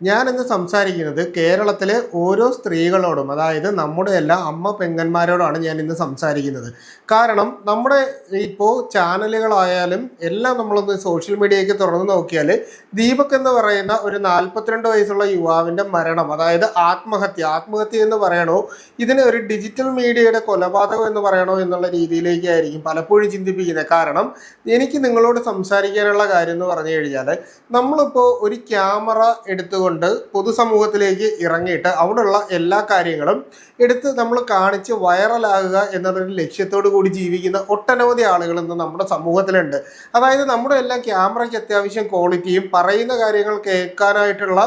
ഞാൻ ഇന്ന് സംസാരിക്കുന്നത് കേരളത്തിലെ ഓരോ സ്ത്രീകളോടും അതായത് നമ്മുടെ എല്ലാ അമ്മ പെങ്ങന്മാരോടാണ് ഞാൻ ഇന്ന് സംസാരിക്കുന്നത്. കാരണം നമ്മുടെ ഇപ്പോൾ ചാനലുകളായാലും എല്ലാം നമ്മളൊന്ന് സോഷ്യൽ മീഡിയയ്ക്ക് തുറന്നു നോക്കിയാൽ ദീപക് എന്ന് പറയുന്ന ഒരു നാൽപ്പത്തിരണ്ട് വയസ്സുള്ള യുവാവിന്റെ മരണം അതായത് ആത്മഹത്യ. ആത്മഹത്യ എന്ന് പറയണോ ഇതിനെ ഒരു ഡിജിറ്റൽ മീഡിയയുടെ കൊലപാതകം എന്ന് പറയണോ എന്നുള്ള രീതിയിലേക്കായിരിക്കും പലപ്പോഴും ചിന്തിപ്പിക്കുന്നത്. കാരണം എനിക്ക് നിങ്ങളോട് സംസാരിക്കാനുള്ള കാര്യം എന്ന് പറഞ്ഞു കഴിഞ്ഞാൽ നമ്മളിപ്പോൾ ഒരു ക്യാമറ എടുത്തുകൊണ്ട് പൊതുസമൂഹത്തിലേക്ക് ഇറങ്ങിയിട്ട് അവിടെയുള്ള എല്ലാ കാര്യങ്ങളും എടുത്ത് നമ്മൾ കാണിച്ച് വൈറലാകുക എന്നുള്ളൊരു ലക്ഷ്യത്തോടു കൂടി ജീവിക്കുന്ന ഒട്ടനവധി ആളുകൾ ഇന്ന് നമ്മുടെ സമൂഹത്തിലുണ്ട്. അതായത് നമ്മുടെ എല്ലാം ക്യാമറയ്ക്ക് അത്യാവശ്യം ക്വാളിറ്റിയും പറയുന്ന കാര്യങ്ങൾ കേൾക്കാനായിട്ടുള്ള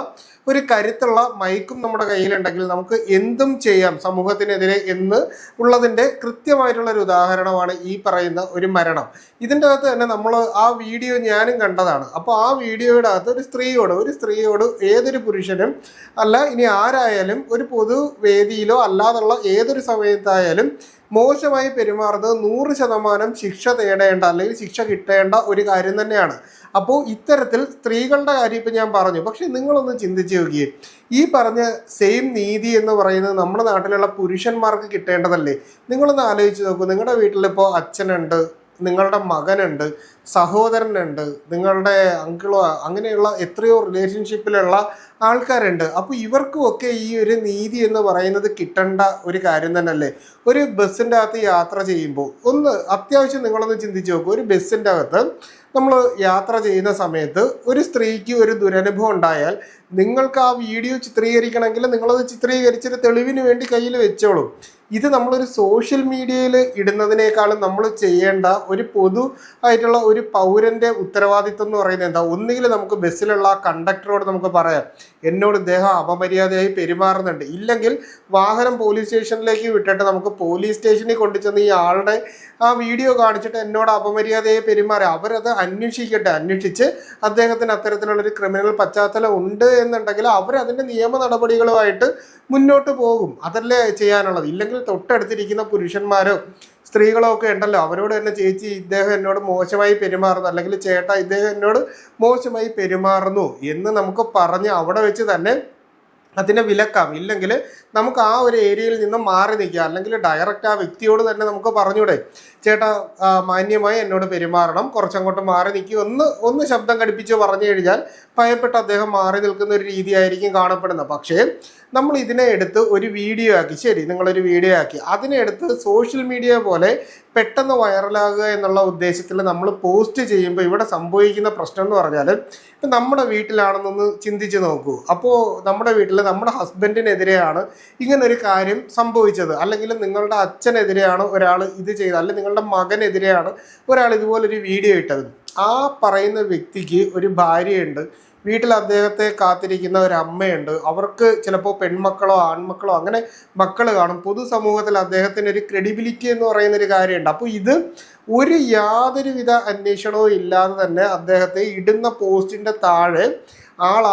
ഒരു കരുത്തുള്ള മൈക്കും നമ്മുടെ കയ്യിലുണ്ടെങ്കിൽ നമുക്ക് എന്തും ചെയ്യാം സമൂഹത്തിനെതിരെ എന്ന് ഉള്ളതിന്റെ കൃത്യമായിട്ടുള്ള ഒരു ഉദാഹരണമാണ് ഈ പറയുന്ന ഒരു മരണം. ഇതിന്റെ അകത്ത് തന്നെ നമ്മൾ ആ വീഡിയോ ഞാനും കണ്ടതാണ്. അപ്പോൾ ആ വീഡിയോയുടെ അകത്ത് ഒരു സ്ത്രീയോട് ഒരു സ്ത്രീയോട് ഏതൊരു പുരുഷനും അല്ല ഇനി ആരായാലും ഒരു പൊതുവേദിയിലോ അല്ലാതുള്ള ഏതൊരു സമയത്തായാലും മോശമായി പെരുമാറുന്നത് നൂറ് ശതമാനം ശിക്ഷ തേടേണ്ട അല്ലെങ്കിൽ ശിക്ഷ കിട്ടേണ്ട ഒരു കാര്യം തന്നെയാണ്. അപ്പോൾ ഇത്തരത്തിൽ സ്ത്രീകളുടെ കാര്യം ഇപ്പം ഞാൻ പറഞ്ഞു. പക്ഷേ നിങ്ങളൊന്ന് ചിന്തിച്ച് നോക്കിയേ. ഈ പറഞ്ഞ സെയിം നീതി എന്ന് പറയുന്നത് നമ്മുടെ നാട്ടിലുള്ള പുരുഷന്മാർക്ക് കിട്ടേണ്ടതല്ലേ? നിങ്ങളൊന്ന് ആലോചിച്ച് നോക്കൂ. നിങ്ങളുടെ വീട്ടിലിപ്പോൾ അച്ഛനുണ്ട് നിങ്ങളുടെ മകനുണ്ട് സഹോദരനുണ്ട് നിങ്ങളുടെ അങ്കിളോ അങ്ങനെയുള്ള എത്രയോ റിലേഷൻഷിപ്പിലുള്ള ആൾക്കാരുണ്ട്. അപ്പോൾ ഇവർക്കുമൊക്കെ ഈ ഒരു നീതി എന്ന് പറയുന്നത് കിട്ടേണ്ട ഒരു കാര്യം തന്നെയല്ലേ? ഒരു ബസ്സിന്റെ അകത്ത് യാത്ര ചെയ്യുമ്പോൾ ഒന്ന് അത്യാവശ്യം നിങ്ങളൊന്ന് ചിന്തിച്ച് നോക്കൂ. ഒരു ബസ്സിന്റെ അകത്ത് നമ്മൾ യാത്ര ചെയ്യുന്ന സമയത്ത് ഒരു സ്ത്രീക്ക് ഒരു ദുരനുഭവം ഉണ്ടായാൽ നിങ്ങൾക്ക് ആ വീഡിയോ ചിത്രീകരിക്കണമെങ്കിൽ നിങ്ങളത് ചിത്രീകരിച്ചൊരു തെളിവിന് വേണ്ടി കയ്യിൽ വെച്ചോളൂ. ഇത് നമ്മളൊരു സോഷ്യൽ മീഡിയയിൽ ഇടുന്നതിനേക്കാളും നമ്മൾ ചെയ്യേണ്ട ഒരു പൊതു ആയിട്ടുള്ള ഒരു പൗരന്റെ ഉത്തരവാദിത്വം എന്ന് പറയുന്നത് എന്താ? ഒന്നുകിൽ നമുക്ക് ബസ്സിലുള്ള കണ്ടക്ടറോട് നമുക്ക് പറയാം എന്നോട് ഇദ്ദേഹം അപമര്യാദയായി പെരുമാറുന്നുണ്ട്. ഇല്ലെങ്കിൽ വാഹനം പോലീസ് സ്റ്റേഷനിലേക്ക് വിട്ടിട്ട് നമുക്ക് പോലീസ് സ്റ്റേഷനിൽ കൊണ്ടുചെന്ന് ഈ ആളുടെ ആ വീഡിയോ കാണിച്ചിട്ട് എന്നോട് അപമര്യാദയായി പെരുമാറി അവരത് അന്വേഷിക്കട്ടെ. അന്വേഷിച്ച് അദ്ദേഹത്തിന് അത്തരത്തിലുള്ളൊരു ക്രിമിനൽ പശ്ചാത്തലം ഉണ്ട് എന്നുണ്ടെങ്കിൽ അവരതിന്റെ നിയമ നടപടികളുമായിട്ട് മുന്നോട്ട് പോകും. അതല്ലേ ചെയ്യാനുള്ളത്? ഇല്ലെങ്കിൽ തൊട്ടടുത്തിരിക്കുന്ന പുരുഷന്മാരോ സ്ത്രീകളോ ഒക്കെ ഉണ്ടല്ലോ അവരോട് തന്നെ ചേച്ചി ഇദ്ദേഹം എന്നോട് മോശമായി പെരുമാറുന്നു അല്ലെങ്കിൽ ചേട്ടാ ഇദ്ദേഹം എന്നോട് മോശമായി പെരുമാറുന്നു എന്ന് നമുക്ക് പറഞ്ഞ് അവിടെ വെച്ച് തന്നെ അതിനെ വിലക്കാം. ഇല്ലെങ്കിൽ നമുക്ക് ആ ഒരു ഏരിയയിൽ നിന്ന് മാറി നിൽക്കുക അല്ലെങ്കിൽ ഡയറക്റ്റ് ആ വ്യക്തിയോട് തന്നെ നമുക്ക് പറഞ്ഞൂടെ ചേട്ടാ മാന്യമായി എന്നോട് പെരുമാറണം. കുറച്ചങ്ങോട്ട് മാറി നിൽക്കുക ഒന്ന് ഒന്ന് ശബ്ദം കടിപ്പിച്ച് പറഞ്ഞു കഴിഞ്ഞാൽ ഭയപ്പെട്ട് അദ്ദേഹം മാറി നിൽക്കുന്ന ഒരു രീതിയായിരിക്കും കാണപ്പെടുന്നത്. പക്ഷേ നമ്മൾ ഇതിനെ എടുത്ത് ഒരു വീഡിയോ ആക്കി. ശരി നിങ്ങളൊരു വീഡിയോ ആക്കി. അതിനെ എടുത്ത് സോഷ്യൽ മീഡിയ പോലെ പെട്ടെന്ന് വൈറലാകുക എന്നുള്ള ഉദ്ദേശത്തിൽ നമ്മൾ പോസ്റ്റ് ചെയ്യുമ്പോൾ ഇവിടെ സംഭവിക്കുന്ന പ്രശ്നം എന്ന് പറഞ്ഞാൽ ഇപ്പം നമ്മുടെ വീട്ടിലാണെന്നൊന്ന് ചിന്തിച്ച് നോക്കൂ. അപ്പോൾ നമ്മുടെ വീട്ടിൽ നമ്മുടെ ഹസ്ബൻഡിനെതിരെയാണ് ഇങ്ങനൊരു കാര്യം സംഭവിച്ചത്. അല്ലെങ്കിൽ നിങ്ങളുടെ അച്ഛനെതിരെയാണ് ഒരാൾ ഇത് ചെയ്തത്. അല്ലെങ്കിൽ നിങ്ങളുടെ മകനെതിരെയാണ് ഒരാൾ ഇതുപോലൊരു വീഡിയോ ഇട്ടത്. ആ പറയുന്ന വ്യക്തിക്ക് ഒരു ഭാര്യയുണ്ട്. വീട്ടിൽ അദ്ദേഹത്തെ കാത്തിരിക്കുന്ന ഒരു അമ്മയുണ്ട്. അവർക്ക് ചിലപ്പോൾ പെൺമക്കളോ ആൺമക്കളോ അങ്ങനെ മക്കൾ കാണും. പൊതുസമൂഹത്തിൽ അദ്ദേഹത്തിന് ഒരു ക്രെഡിബിലിറ്റി എന്ന് പറയുന്ന ഒരു കാര്യമുണ്ട്. അപ്പോൾ ഇത് ഒരു യാതൊരുവിധ അന്വേഷണവും ഇല്ലാതെ തന്നെ അദ്ദേഹത്തെ ഇടുന്ന പോസ്റ്റിന്റെ താഴെ ആൾ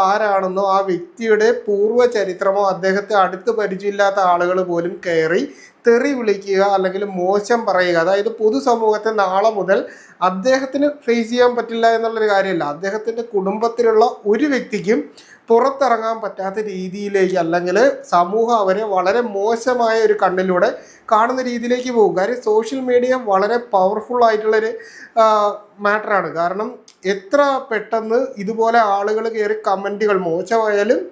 ആ വ്യക്തിയുടെ പൂർവ ചരിത്രമോ അദ്ദേഹത്തെ അടുത്ത് പരിചയമില്ലാത്ത ആളുകൾ പോലും കയറി തെറി വിളിക്കുക അല്ലെങ്കിൽ മോശം പറയുക. അതായത് പൊതുസമൂഹത്തെ നാളെ മുതൽ അദ്ദേഹത്തിന് ഫേസ് ചെയ്യാൻ പറ്റില്ല എന്നുള്ളൊരു കാര്യമല്ല. അദ്ദേഹത്തിന്റെ കുടുംബത്തിലുള്ള ഒരു വ്യക്തിക്കും പുറത്തിറങ്ങാൻ പറ്റാത്ത രീതിയിലേക്ക് അല്ലെങ്കിൽ സമൂഹം അവരെ വളരെ മോശമായ ഒരു കണ്ണിലൂടെ കാണുന്ന രീതിയിലേക്ക് പോകും. കാര്യം സോഷ്യൽ മീഡിയ വളരെ പവർഫുൾ ആയിട്ടുള്ളൊരു മാറ്ററാണ് കാരണം എത്ര പെട്ടെന്ന് ഇതുപോലെ ആളുകൾ കയറി കമന്റുകൾ മോശമായാലും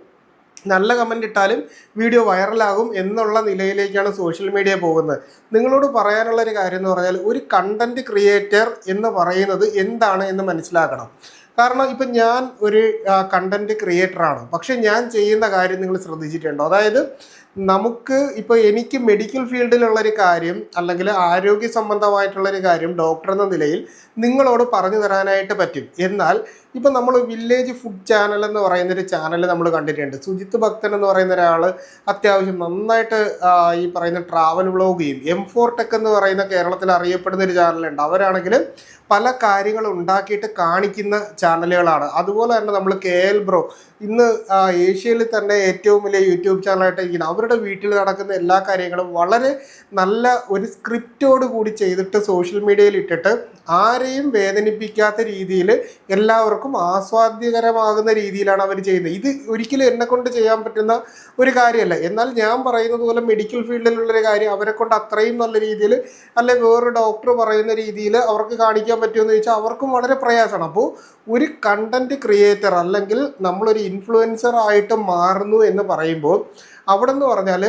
നല്ല കമന്റ് ഇട്ടാലും വീഡിയോ വൈറലാകും എന്നുള്ള നിലയിലേക്കാണ് സോഷ്യൽ മീഡിയ പോകുന്നത്. നിങ്ങളോട് പറയാനുള്ള ഒരു കാര്യം എന്ന് പറഞ്ഞാൽ ഒരു കണ്ടന്റ് ക്രിയേറ്റർ എന്ന് പറയുന്നത് എന്താണ് എന്ന് മനസ്സിലാക്കണം. കാരണം ഇപ്പം ഞാൻ ഒരു കണ്ടന്റ് ക്രിയേറ്ററാണ് പക്ഷെ ഞാൻ ചെയ്യുന്ന കാര്യം നിങ്ങൾ ശ്രദ്ധിച്ചിട്ടുണ്ടോ? അതായത് നമുക്ക് ഇപ്പോൾ എനിക്ക് മെഡിക്കൽ ഫീൽഡിലുള്ള ഒരു കാര്യം അല്ലെങ്കിൽ ആരോഗ്യ സംബന്ധമായിട്ടുള്ള ഒരു കാര്യം ഡോക്ടർ എന്ന നിലയിൽ നിങ്ങളോട് പറഞ്ഞു തരാനായിട്ട് പറ്റും. എന്നാൽ ഇപ്പം നമ്മൾ വില്ലേജ് ഫുഡ് ചാനൽ എന്ന് പറയുന്ന ഒരു ചാനൽ നമ്മൾ കണ്ടിട്ടുണ്ട്. സുജിത്ത് ഭക്തൻ എന്ന് പറയുന്ന ഒരാൾ അത്യാവശ്യം നന്നായിട്ട് ഈ പറയുന്ന ട്രാവൽ വ്ളോഗ് ചെയ്യും. എം ഫോർ ടെക് എന്ന് പറയുന്ന കേരളത്തിൽ അറിയപ്പെടുന്ന ഒരു ചാനലുണ്ട് അവരാണെങ്കിൽ പല കാര്യങ്ങൾ ഉണ്ടാക്കിയിട്ട് കാണിക്കുന്ന ചാനലുകളാണ് അതുപോലെ തന്നെ നമ്മൾ കെ എൽ ബ്രോ ഇന്ന് ഏഷ്യയിൽ തന്നെ ഏറ്റവും വലിയ യൂട്യൂബ് ചാനലായിട്ട് ഇരിക്കുന്നത് അവരുടെ വീട്ടിൽ നടക്കുന്ന എല്ലാ കാര്യങ്ങളും വളരെ നല്ല ഒരു സ്ക്രിപ്റ്റോട് കൂടി ചെയ്തിട്ട് സോഷ്യൽ മീഡിയയിൽ ഇട്ടിട്ട് ആരെയും വേദനിപ്പിക്കാത്ത രീതിയിൽ എല്ലാവർക്കും ആസ്വാദ്യകരമാകുന്ന രീതിയിലാണ് അവർ ചെയ്യുന്നത്. ഇത് ഒരിക്കലും എന്നെ കൊണ്ട് ചെയ്യാൻ പറ്റുന്ന ഒരു കാര്യമല്ല. എന്നാൽ ഞാൻ പറയുന്നത് പോലെ മെഡിക്കൽ ഫീൽഡിലുള്ളൊരു കാര്യം അവരെ കൊണ്ട് അത്രയും നല്ല രീതിയിൽ അല്ലെ വേറൊരു ഡോക്ടർ പറയുന്ന രീതിയിൽ അവർക്ക് കാണിക്കാൻ പറ്റുമെന്ന് ചോദിച്ചാൽ അവർക്കും വളരെ പ്രയാസമാണ്. അപ്പോൾ ഒരു കണ്ടന്റ് ക്രിയേറ്റർ അല്ലെങ്കിൽ നമ്മളൊരു ഇൻഫ്ലുവൻസർ ആയിട്ട് മാറുന്നു എന്ന് പറയുമ്പോൾ അവിടെ നിന്ന് പറഞ്ഞാൽ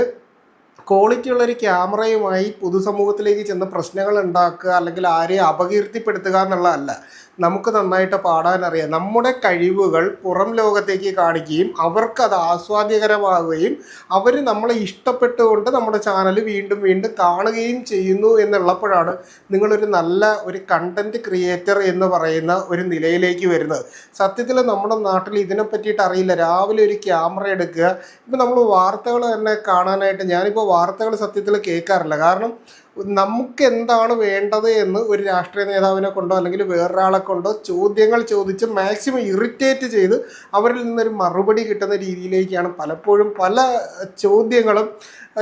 ക്വാളിറ്റി ഉള്ളൊരു ക്യാമറയുമായി പൊതുസമൂഹത്തിലേക്ക് ചെന്ന് പ്രശ്നങ്ങൾ ഉണ്ടാക്കുക അല്ലെങ്കിൽ ആരെയും അപകീർത്തിപ്പെടുത്തുക എന്നുള്ളതല്ല. നമുക്ക് നന്നായിട്ട് പാടാൻ അറിയാം നമ്മുടെ കഴിവുകൾ പുറം ലോകത്തേക്ക് കാണിക്കുകയും അവർക്ക് അത് ആസ്വാദ്യകരമാവുകയും അവർ നമ്മളെ ഇഷ്ടപ്പെട്ടുകൊണ്ട് നമ്മുടെ ചാനൽ വീണ്ടും വീണ്ടും കാണുകയും ചെയ്യുന്നു എന്നുള്ളപ്പോഴാണ് നിങ്ങളൊരു നല്ല ഒരു കണ്ടന്റ് ക്രിയേറ്റർ എന്ന് പറയുന്ന ഒരു നിലയിലേക്ക് വരുന്നത്. സത്യത്തിൽ നമ്മുടെ നാട്ടിൽ ഇതിനെ പറ്റിയിട്ട് അറിയില്ല. രാവിലെ ഒരു ക്യാമറ എടുക്കുക. ഇപ്പം നമ്മൾ വാർത്തകൾ തന്നെ കാണാനായിട്ട് ഞാനിപ്പോൾ വാർത്തകൾ സത്യത്തിൽ കേൾക്കാറില്ല. കാരണം നമുക്ക് എന്താണ് വേണ്ടത് എന്ന് ഒരു രാഷ്ട്രീയ നേതാവിനെ കൊണ്ടോ അല്ലെങ്കിൽ വേറൊരാളെ കൊണ്ടോ ചോദ്യങ്ങൾ ചോദിച്ച് മാക്സിമം ഇറിറ്റേറ്റ് ചെയ്ത് അവരിൽ നിന്നൊരു മറുപടി കിട്ടുന്ന രീതിയിലേക്കാണ് പലപ്പോഴും പല ചോദ്യങ്ങളും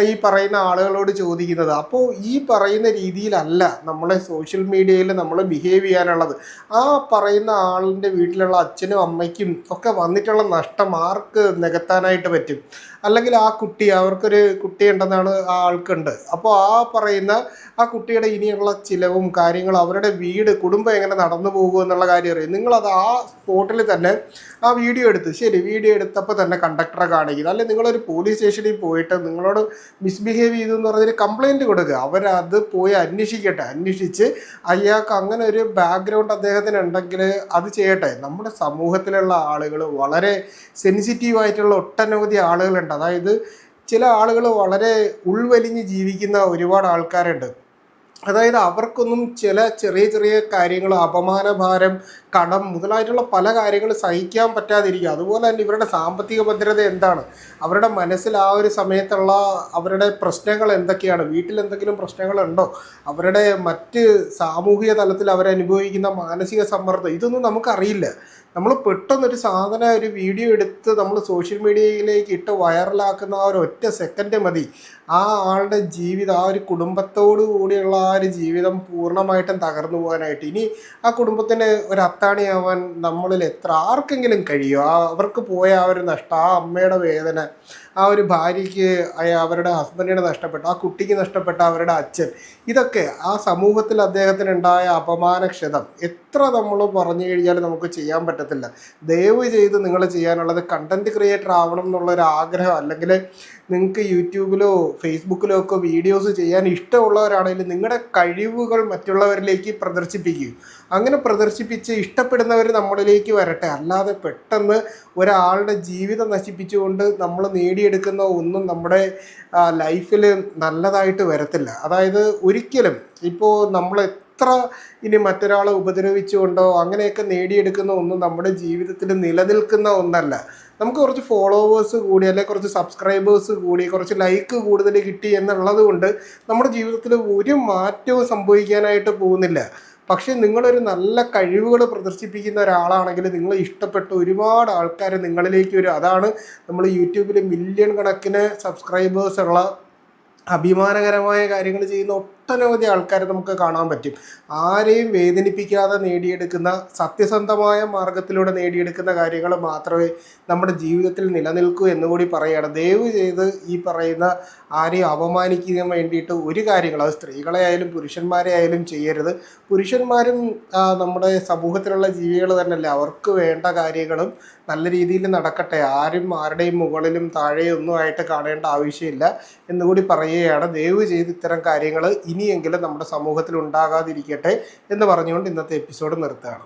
ഈ പറയുന്ന ആളുകളോട് ചോദിക്കുന്നത്. അപ്പോൾ ഈ പറയുന്ന രീതിയിലല്ല നമ്മളെ സോഷ്യൽ മീഡിയയിൽ നമ്മൾ ബിഹേവ് ചെയ്യാനുള്ളത്. ആ പറയുന്ന ആളിന്റെ വീട്ടിലുള്ള അച്ഛനും അമ്മയ്ക്കും ഒക്കെ വന്നിട്ടുള്ള നഷ്ടം ആർക്ക് നികത്താനായിട്ട് പറ്റും? അല്ലെങ്കിൽ ആ കുട്ടി അവർക്കൊരു കുട്ടി ഉണ്ടെന്നാണ് ആ ആൾക്കുണ്ട്. അപ്പോൾ ആ പറയുന്ന ആ കുട്ടിയുടെ ഇനിയുള്ള ചിലവും കാര്യങ്ങളും അവരുടെ വീട് കുടുംബം എങ്ങനെ നടന്നു പോകും എന്നുള്ള കാര്യം അറിയും. നിങ്ങളത് ആ സ്പോട്ടിൽ തന്നെ ആ വീഡിയോ എടുത്ത് ശരി വീഡിയോ എടുത്തപ്പോൾ തന്നെ കണ്ടക്ടറെ കാണിക്കുന്നത് അല്ലെങ്കിൽ നിങ്ങളൊരു പോലീസ് സ്റ്റേഷനിൽ പോയിട്ട് നിങ്ങളോട് മിസ്ബിഹേവ് ചെയ്തു എന്ന് പറഞ്ഞൊരു കംപ്ലൈന്റ് കൊടുക്കുക. അവരത് പോയി അന്വേഷിക്കട്ടെ. അന്വേഷിച്ച് അയാൾക്ക് അങ്ങനെ ഒരു ബാക്ക്ഗ്രൗണ്ട് അദ്ദേഹത്തിന് ഉണ്ടെങ്കിൽ അത് ചെയ്യട്ടെ. നമ്മുടെ സമൂഹത്തിലുള്ള ആളുകൾ വളരെ സെൻസിറ്റീവ് ആയിട്ടുള്ള ഒട്ടനവധി ആളുകളുണ്ട്. അതായത് ചില ആളുകൾ വളരെ ഉൾവലിഞ്ഞ് ജീവിക്കുന്ന ഒരുപാട് ആൾക്കാരുണ്ട്. അതായത് അവർക്കൊന്നും ചില ചെറിയ ചെറിയ കാര്യങ്ങൾ അപമാനഭാരം കടം മുതലായിട്ടുള്ള പല കാര്യങ്ങൾ സഹിക്കാൻ പറ്റാതിരിക്കുക അതുപോലെ തന്നെ ഇവരുടെ സാമ്പത്തിക ഭദ്രത എന്താണ്? അവരുടെ മനസ്സിൽ ആ ഒരു സമയത്തുള്ള അവരുടെ പ്രശ്നങ്ങൾ എന്തൊക്കെയാണ്? വീട്ടിൽ എന്തെങ്കിലും പ്രശ്നങ്ങളുണ്ടോ? അവരുടെ മറ്റ് സാമൂഹിക തലത്തിൽ അവരനുഭവിക്കുന്ന മാനസിക സമ്മർദ്ദം ഇതൊന്നും നമുക്കറിയില്ല. നമ്മൾ പെട്ടെന്നൊരു സാധനം ഒരു വീഡിയോ എടുത്ത് നമ്മൾ സോഷ്യൽ മീഡിയയിലേക്ക് ഇട്ട് വൈറലാക്കുന്ന ആ ഒരു ഒറ്റ സെക്കൻഡ് മതി. ആ ആളുടെ ജീവിതം ആ ഒരു കുടുംബത്തോടു കൂടിയുള്ള ആ ഒരു ജീവിതം പൂർണമായിട്ടും തകർന്നു പോകാനായിട്ട് ഇനി ആ കുടുംബത്തിന് ഒരു അത്താണിയാവാൻ നമ്മളിൽ എത്ര ആർക്കെങ്കിലും കഴിയുമോ ആ അവർക്ക് പോയ ആ ഒരു നഷ്ടം ആ അമ്മയുടെ വേദന ആ ഒരു ഭാര്യയ്ക്ക് അവരുടെ ഹസ്ബൻഡിനെ നഷ്ടപ്പെട്ട ആ കുട്ടിക്ക് നഷ്ടപ്പെട്ട അവരുടെ അച്ഛൻ ഇതൊക്കെ ആ സമൂഹത്തിൽ അദ്ദേഹത്തിന് ഉണ്ടായ അപമാനക്ഷതം എത്ര നമ്മൾ പറഞ്ഞു കഴിഞ്ഞാൽ നമുക്ക് ചെയ്യാൻ പറ്റത്തില്ല. ദയവ് ചെയ്ത് നിങ്ങൾ ചെയ്യാനുള്ളത് കണ്ടന്റ് ക്രിയേറ്റർ ആവണം എന്നുള്ള ഒരു ആഗ്രഹം അല്ലെങ്കിൽ നിങ്ങൾക്ക് യൂട്യൂബിലോ ഫേസ്ബുക്കിലോ ഒക്കെ വീഡിയോസ് ചെയ്യാൻ ഇഷ്ടമുള്ളവരാണെങ്കിൽ നിങ്ങളുടെ കഴിവുകൾ മറ്റുള്ളവരിലേക്ക് പ്രദർശിപ്പിക്കുക അങ്ങനെ പ്രദർശിപ്പിച്ച് ഇഷ്ടപ്പെടുന്നവർ നമ്മളിലേക്ക് വരട്ടെ. അല്ലാതെ പെട്ടെന്ന് ഒരാളുടെ ജീവിതം നശിപ്പിച്ചുകൊണ്ട് നമ്മൾ നേടിയെടുക്കുന്ന ഒന്നും നമ്മുടെ ലൈഫിൽ നല്ലതായിട്ട് വരത്തില്ല. അതായത് ഒരിക്കലും ഇപ്പോൾ നമ്മൾ എത്ര ഇനി മറ്റൊരാളെ ഉപദ്രവിച്ചുകൊണ്ടോ അങ്ങനെയൊക്കെ നേടിയെടുക്കുന്ന ഒന്നും നമ്മുടെ ജീവിതത്തിൽ നിലനിൽക്കുന്ന ഒന്നല്ല. നമുക്ക് കുറച്ച് ഫോളോവേഴ്സ് കൂടി അല്ലെങ്കിൽ കുറച്ച് സബ്സ്ക്രൈബേഴ്സ് കൂടി കുറച്ച് ലൈക്ക് കൂടുതൽ കിട്ടി എന്നുള്ളത് കൊണ്ട് നമ്മുടെ ജീവിതത്തിൽ ഒരു മാറ്റവും സംഭവിക്കാനായിട്ട് പോകുന്നില്ല. പക്ഷേ നിങ്ങളൊരു നല്ല കഴിവുകൾ പ്രദർശിപ്പിക്കുന്ന ഒരാളാണെങ്കിൽ നിങ്ങൾ ഇഷ്ടപ്പെട്ട ഒരുപാട് ആൾക്കാർ നിങ്ങളിലേക്ക് വരും. അതാണ് നമ്മൾ യൂട്യൂബിൽ മില്യൺ കണക്കിന് സബ്സ്ക്രൈബേഴ്സ് ഉള്ള അഭിമാനകരമായ കാര്യങ്ങൾ ചെയ്യുന്ന ഒട്ടനവധി ആൾക്കാരെ നമുക്ക് കാണാൻ പറ്റും. ആരെയും വേദനിപ്പിക്കാതെ നേടിയെടുക്കുന്ന സത്യസന്ധമായ മാർഗത്തിലൂടെ നേടിയെടുക്കുന്ന കാര്യങ്ങൾ മാത്രമേ നമ്മുടെ ജീവിതത്തിൽ നിലനിൽക്കൂ എന്നുകൂടി പറയുകയാണ്. ദയവ് ചെയ്ത് ഈ പറയുന്ന ആരെയും അപമാനിക്കാൻ വേണ്ടിയിട്ട് ഒരു കാര്യങ്ങൾ അത് സ്ത്രീകളെ ആയാലും പുരുഷന്മാരെ ആയാലും ചെയ്യരുത്. പുരുഷന്മാരും നമ്മുടെ സമൂഹത്തിലുള്ള ജീവികൾ തന്നെയല്ലേ. അവർക്ക് വേണ്ട കാര്യങ്ങളും നല്ല രീതിയിൽ നടക്കട്ടെ. ആരും ആരുടെയും മുകളിലും താഴെയൊന്നും ആയിട്ട് കാണേണ്ട ആവശ്യമില്ല എന്നുകൂടി പറയുകയാണ്. ദയവ് ചെയ്ത് ഇത്തരം കാര്യങ്ങൾ ഇനിയെങ്കിലും നമ്മുടെ സമൂഹത്തിൽ ഉണ്ടാകാതിരിക്കട്ടെ എന്ന് പറഞ്ഞുകൊണ്ട് ഇന്നത്തെ എപ്പിസോഡ് നിർത്തുകയാണ്.